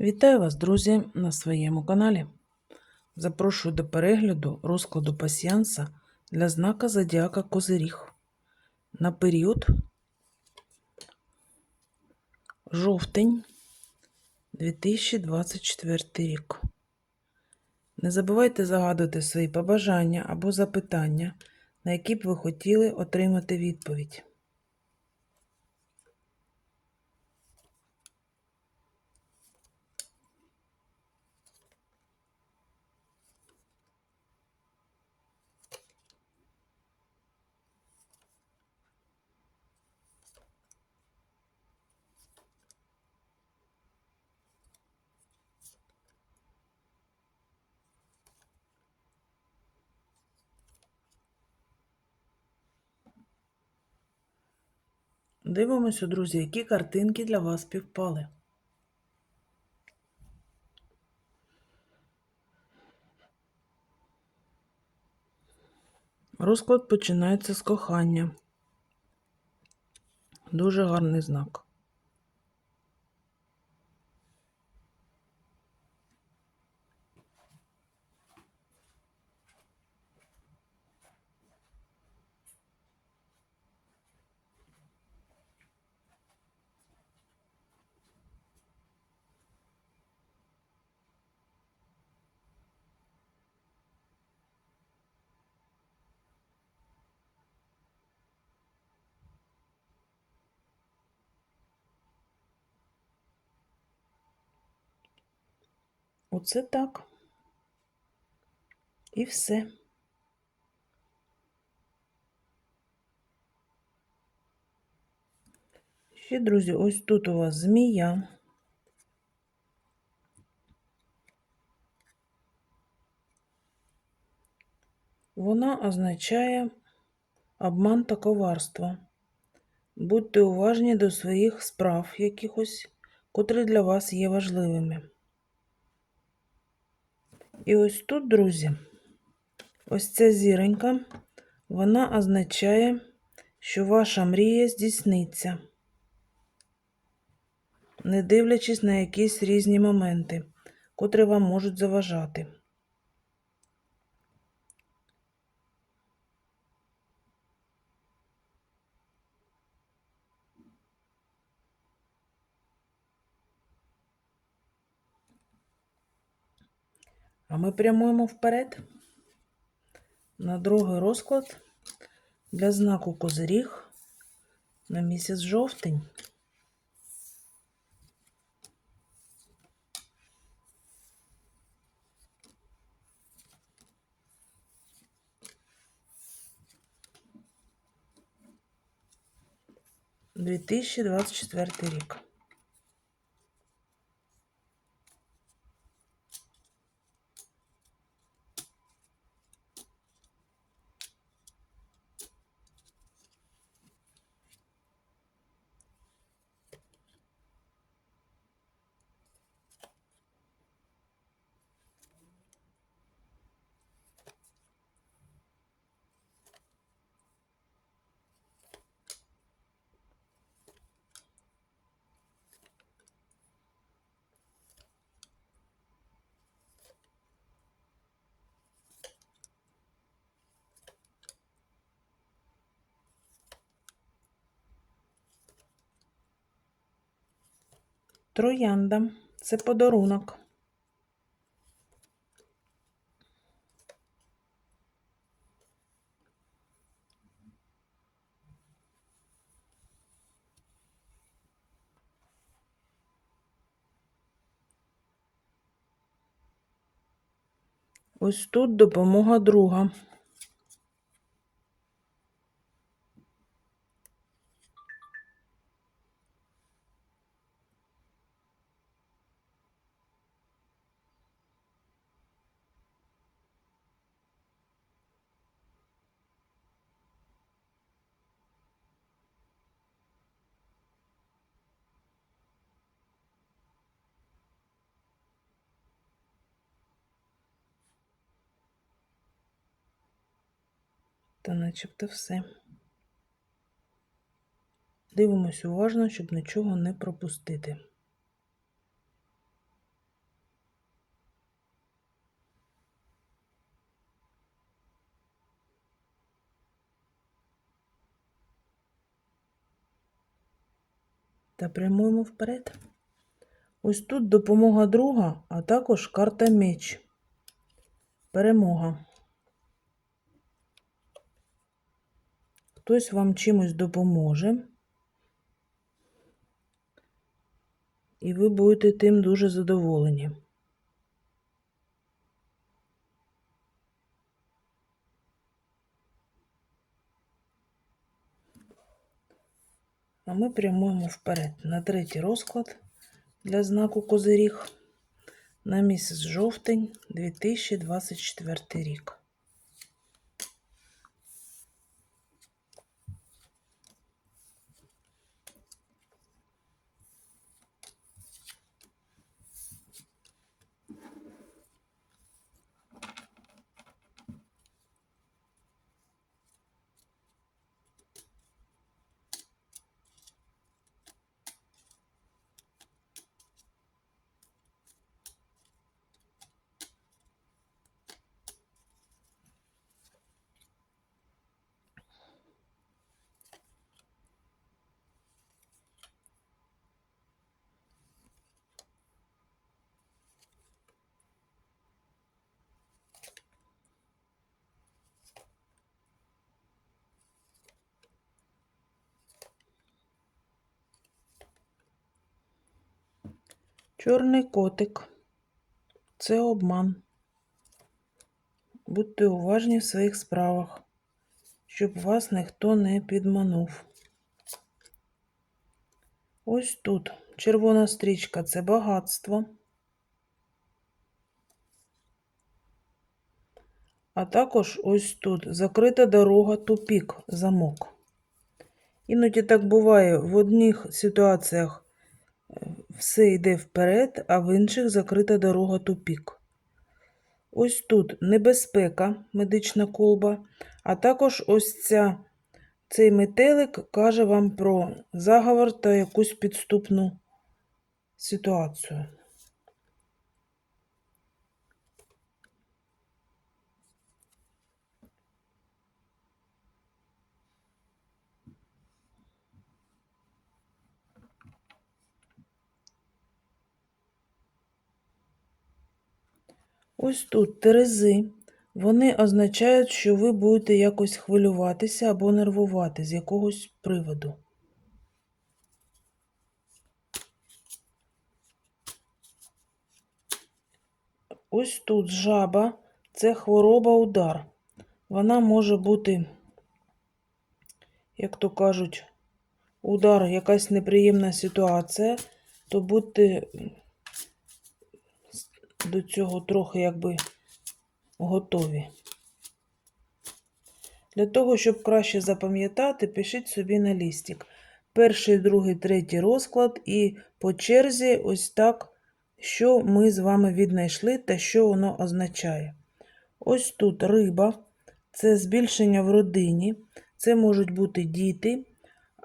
Вітаю вас, друзі, на своєму каналі. Запрошую до перегляду розкладу пасіянса для знака Зодіака Козиріг на період жовтень 2024 рік. Не забувайте загадувати свої побажання або запитання, на які б ви хотіли отримати відповідь. Дивимося, друзі, які картинки для вас співпали. Розклад починається з кохання. Дуже гарний знак. Оце так. І все. Ще, друзі, ось тут у вас змія. Вона означає обман та коварство. Будьте уважні до своїх справ якихось, котрі для вас є важливими. І ось тут, друзі, ось ця зіронька, вона означає, що ваша мрія здійсниться, не дивлячись на якісь різні моменти, котрі вам можуть заважати. А ми прямуємо вперед на другий розклад для знаку Козиріг на місяць жовтень. Дві тисячі двадцять четвертий рік. Троянда це подарунок. Ось тут допомога друга. та начебто все. Дивимось уважно, щоб нічого не пропустити. Та прямуємо вперед. Ось тут допомога друга, а також карта меч. Перемога. Хтось вам чимось допоможе. І ви будете тим дуже задоволені. А ми прямуємо вперед на третій розклад для знаку Козиріг на місяць жовтень 2024 рік. Чорний котик це обман. Будьте уважні в своїх справах, щоб вас ніхто не підманув. Ось тут червона стрічка це багатство. А також ось тут закрита дорога, тупік, замок. Іноді так буває в одних ситуаціях все йде вперед, а в інших закрита дорога тупік. Ось тут небезпека, медична колба, а також ось ця, цей метелик каже вам про заговор та якусь підступну ситуацію. Ось тут терези. Вони означають, що ви будете якось хвилюватися або нервувати з якогось приводу. Ось тут жаба це хвороба удар. Вона може бути, як то кажуть, удар, якась неприємна ситуація, то будьте до цього трохи якби готові. Для того, щоб краще запам'ятати, пишіть собі на лістик. Перший, другий, третій розклад і по черзі ось так, що ми з вами віднайшли та що воно означає. Ось тут риба, це збільшення в родині, це можуть бути діти,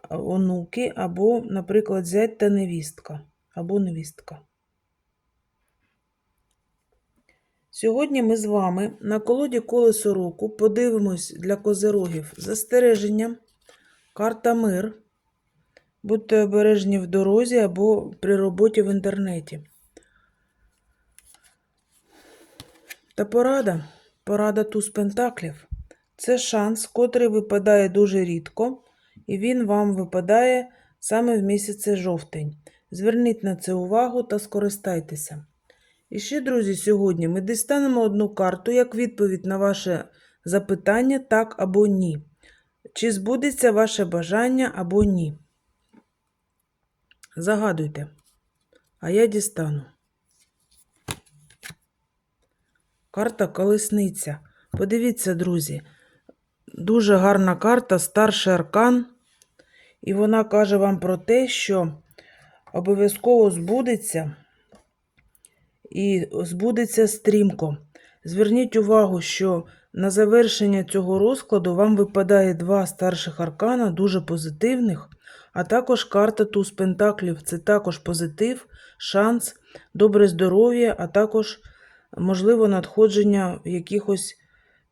онуки, або, наприклад, зять та невістка, або невістка. Сьогодні ми з вами на колоді колесо року подивимось для козирогів застереження, карта мир. Будьте обережні в дорозі або при роботі в інтернеті. Та порада, порада туз пентаклів. Це шанс, котрий випадає дуже рідко, і він вам випадає саме в місяці жовтень. Зверніть на це увагу та скористайтеся. І ще, друзі, сьогодні ми дістанемо одну карту як відповідь на ваше запитання так або ні. Чи збудеться ваше бажання або ні. Загадуйте, а я дістану. Карта колесниця. Подивіться, друзі, дуже гарна карта, старший аркан. І вона каже вам про те, що обов'язково збудеться і збудеться стрімко. Зверніть увагу, що на завершення цього розкладу вам випадає два старших аркана, дуже позитивних, а також карта туз пентаклів це також позитив, шанс, добре здоров'я, а також, можливо, надходження якихось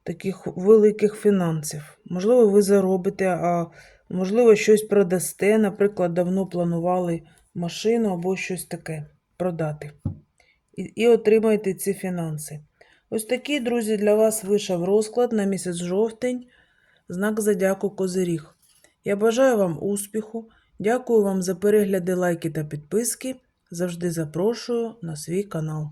таких великих фінансів. Можливо, ви заробите, а Можливо, щось продасте, наприклад, давно планували машину або щось таке продати. І, і отримаєте ці фінанси. Ось такий, друзі, для вас вийшов розклад на місяць жовтень, знак Зодіаку Козиріг. Я бажаю вам успіху, дякую вам за перегляди, лайки та підписки. Завжди запрошую на свій канал.